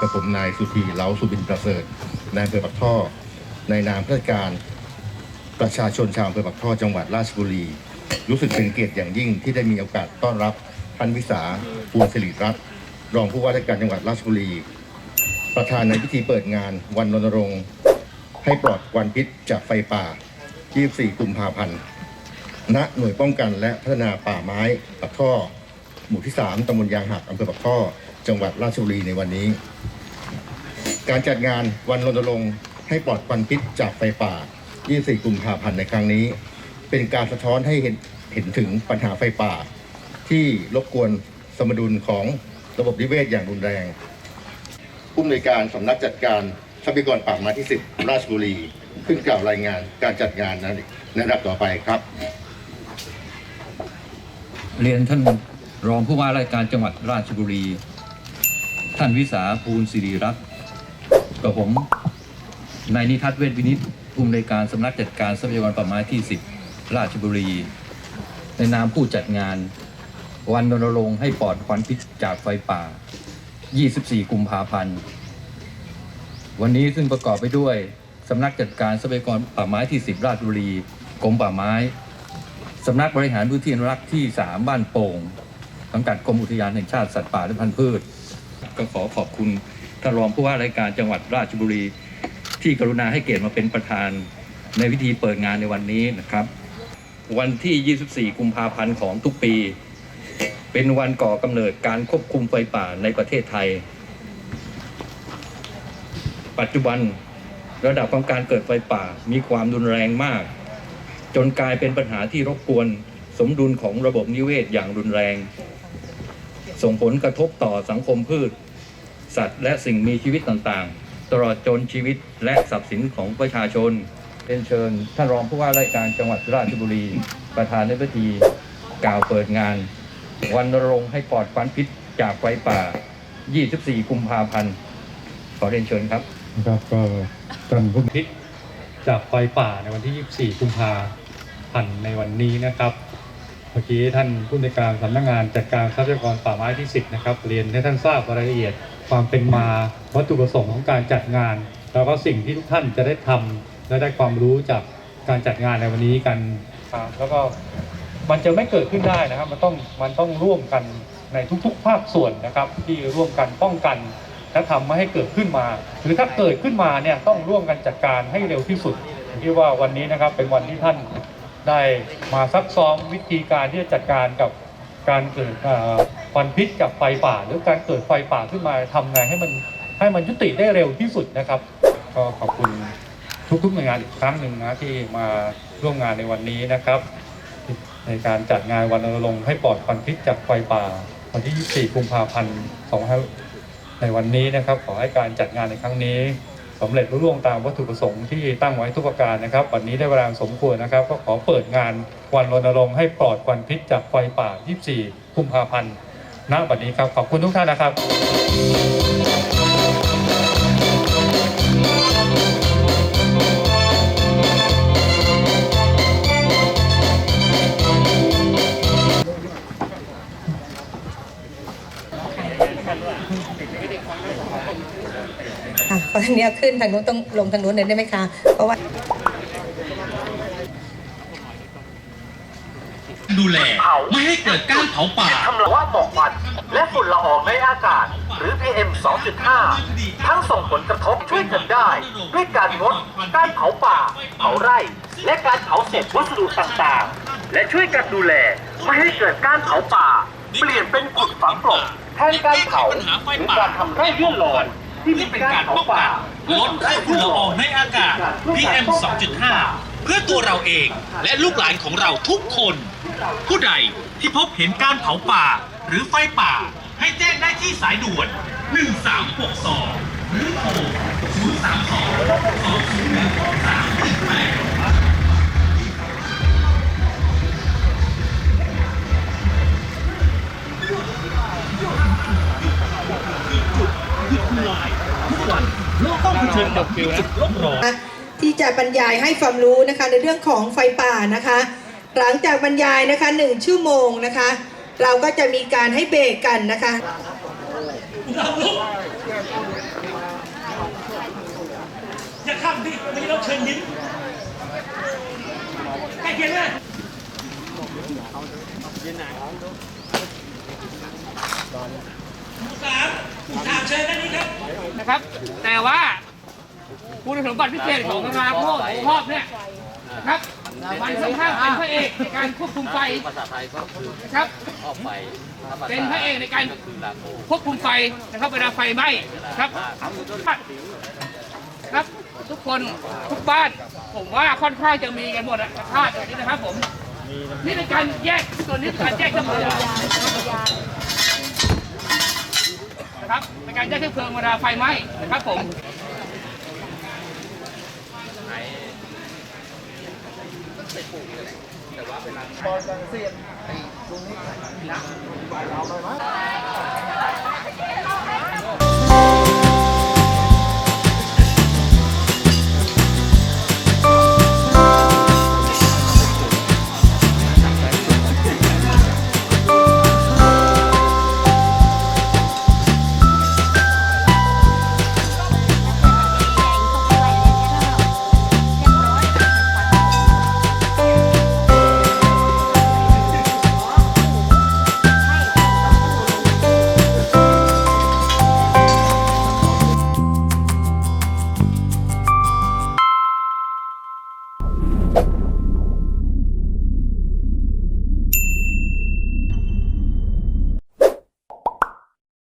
กระผมนายสุธีเหลาสุบินประเสริฐนายอำเภอปักท่อ ในนามข้าราชการประชาชนชาวอำเภอปักท่อจังหวัดราชบุรี รู้สึกเป็นเกียรติอย่างยิ่งที่ได้มีโอกาสต้อนรับท่านวิสาภูสิริรัตน์รองผู้ว่าราชการจังหวัดราชบุรี ประธานในพิธีเปิดงานวันรณรงค์ ให้ปลอดควันพิษจากไฟป่า 24 กุมภาพันธ์ณหน่วยป้องกันและพัฒนาป่าไม้ปักท่อ หมู่ที่ 3ตำบลยางหักอำเภอปักท่อ จังหวัดราชบุรีในวันนี้ การจัดงานวันรณรงค์ให้ปลอดควันพิษจากไฟป่า 24 กุมภาพันธ์ในครั้งนี้ เป็นการสะท้อนให้เห็นเห็นถึงปัญหาไฟป่า ที่รบกวนสมดุลของระบบนิเวศอย่างรุนแรง ผู้อำนวยการสำนักจัดการทรัพยากรป่าไม้ที่ 10 ราชบุรี ขึ้นกล่าวรายงานการจัดงานในในระดับต่อไปครับ เรียนท่าน รองผู้ว่าราชการจังหวัดราชบุรี ท่านวิสาภูลสิริรัตน์กับผมนายนิทัศน์เวชวินิตผู้อำนวยการสำนักจัดการทรัพยากรป่าไม้ที่ 10 ราชบุรี ในนามผู้จัดงาน วันรณรงค์ให้ปลอดควันพิษจากไฟป่า 24 กุมภาพันธ์ วันนี้ซึ่งประกอบไปด้วยสำนักจัดการทรัพยากรป่าไม้ที่ 10 ราชบุรีกรมป่าไม้สำนักบริหารพื้นที่อนุรักษ์ที่ 3 บ้านโป่ง สังกัดกรมอุทยานแห่งชาติสัตว์ป่าและพันธุ์พืช ก็ขอขอบคุณท่านรองผู้ว่าราชการจังหวัดราชบุรี ที่กรุณาให้เกียรติมาเป็นประธานในพิธีเปิดงานในวันนี้นะครับ วันที่ 24 กุมภาพันธ์ของทุกปี เป็นวันก่อกำเนิดการควบคุมไฟป่าในประเทศไทย ปัจจุบันระดับของการเกิดไฟป่ามีความรุนแรงมาก จนกลายเป็นปัญหาที่รบกวนสมดุลของระบบนิเวศอย่างรุนแรง ส่งผลกระทบต่อสังคมพืช สัตว์และสิ่งมีชีวิตต่างๆ ตลอดจนชีวิตและทรัพย์สินของประชาชนเป็นเชิญท่านรองผู้ว่าราชการจังหวัดราชบุรี ประธานในพิธีกล่าวเปิดงาน วันรณรงค์ให้ปลอดควันพิษจากไฟป่า 24 กุมภาพันธ์ขอเรียนเชิญครับนะครับก็ท่านผู้พิษจากไฟป่าในวันที่ 24 กุมภาพันธ์ในวันนี้นะครับ เมื่อกี้ท่านผู้ในการสำนักงานจัดการทรัพยากรป่าไม้ที่ 10 นะครับ เรียนให้ท่านทราบรายละเอียดความเป็นมาวัตถุประสงค์ของการจัดงาน แล้วก็สิ่งที่ทุกท่านจะได้ทำและได้ความรู้จากการจัดงานในวันนี้กันแล้วก็มันจะไม่เกิดขึ้นได้นะครับ มันต้องมันต้องร่วมกันในทุกๆ ภาคส่วนนะครับ ที่ร่วมกันป้องกันและทำไม่ให้เกิดขึ้นมา หรือถ้าเกิดขึ้นมาเนี่ยต้องร่วมกันจัดการให้เร็วที่สุดผมคิดว่าวันนี้นะครับเป็นวันที่ท่าน ได้มาซักซ้อมวิธีการที่จะจัดการกับการเกิดควันพิษจากไฟป่า หรือการเกิดไฟป่าขึ้นมาทำไงให้มันให้มันยุติได้เร็วที่สุดนะครับก็ขอบคุณทุกๆหน่วยงานอีกครั้งหนึ่งนะที่มาร่วมงานในวันนี้นะครับ ในการจัดงานวันรณรงค์ให้ปลอดควันพิษจากไฟป่า วันที่ 24 กุมภาพันธ์ 25 ในวันนี้นะครับ ขอให้การจัดงานในครั้งนี้ สำเร็จรุ่ร่วงตามวัตถุประสงค์ที่ตั้งไว้ทุกประการนะครับ วันนี้ได้เวลาสมควรนะครับ ก็ขอเปิดงานวันรณรงค์ให้ปลอดควันพิษจากไฟป่า 24 กุมภาพันธ์ณบัดนี้ครับ ขอบคุณทุกท่านนะครับ ค่ะเพราะทีนี้เอาขึ้นทางนู้นต้องลงทางนู้นเลยได้ไหมคะ เพราะว่า ดูแล ไม่ให้เกิดการเผาป่า ทำละว่าหมอกควันและฝุ่นละอองในอากาศ หรือ PM 2.5 ทั้งส่งผลกระทบช่วยกันได้ ด้วยการงดการเผาป่า เผาไร่ และการเผาเศษวัสดุต่างๆ และช่วยกันดูแล ไม่ให้เกิดการเผาป่า เปลี่ยนเป็นขุดฝังกลบแทนการเผาหรือการทำไร่เลื่อนลอย ที่เป็นการเผาป้องป่ากันลดฝุ่นละอองในอากาศ PM 2.5 เพื่อตัวเราเองและลูกหลานของเราทุกคน ผู้ใดที่พบเห็นการเผาป่าหรือไฟป่า ให้แจ้งได้ที่สายด่วน 1362 หรือโทร032 201 318 ต้องเผชิญกับวิกฤตโลกร้อนที่จะบรรยายให้ความรู้นะคะในเรื่องของไฟป่านะคะ หลังจากบรรยายนะคะหนึ่งชั่วโมงนะคะ เราก็จะมีการให้เบรกกันนะคะไม่ใช่ต้องเชิญยิ้มใกล้เคียงเลย สามสามเชิญด้านนี้ครับนะครับ แต่ว่าคุณสมบัติพิเศษของงานพวกครอบเนี่ยนะครับมันค่อนข้างเป็นพระเอกในการควบคุมไฟนะครับเป็นพระเอกในการควบคุมไฟนะครับเวลาไฟไหม้นะครับครับทุกคนทุกบ้านผมว่าค่อนข้างจะมีกันหมดอะคาดแบบนี้นะครับผมนี่เป็นการแยกส่วนนี้เป็นการแยกเครื่องเพลิง นะครับเป็นการแยกเครื่องเพลิงเวลาไฟไหม้นะครับผมเ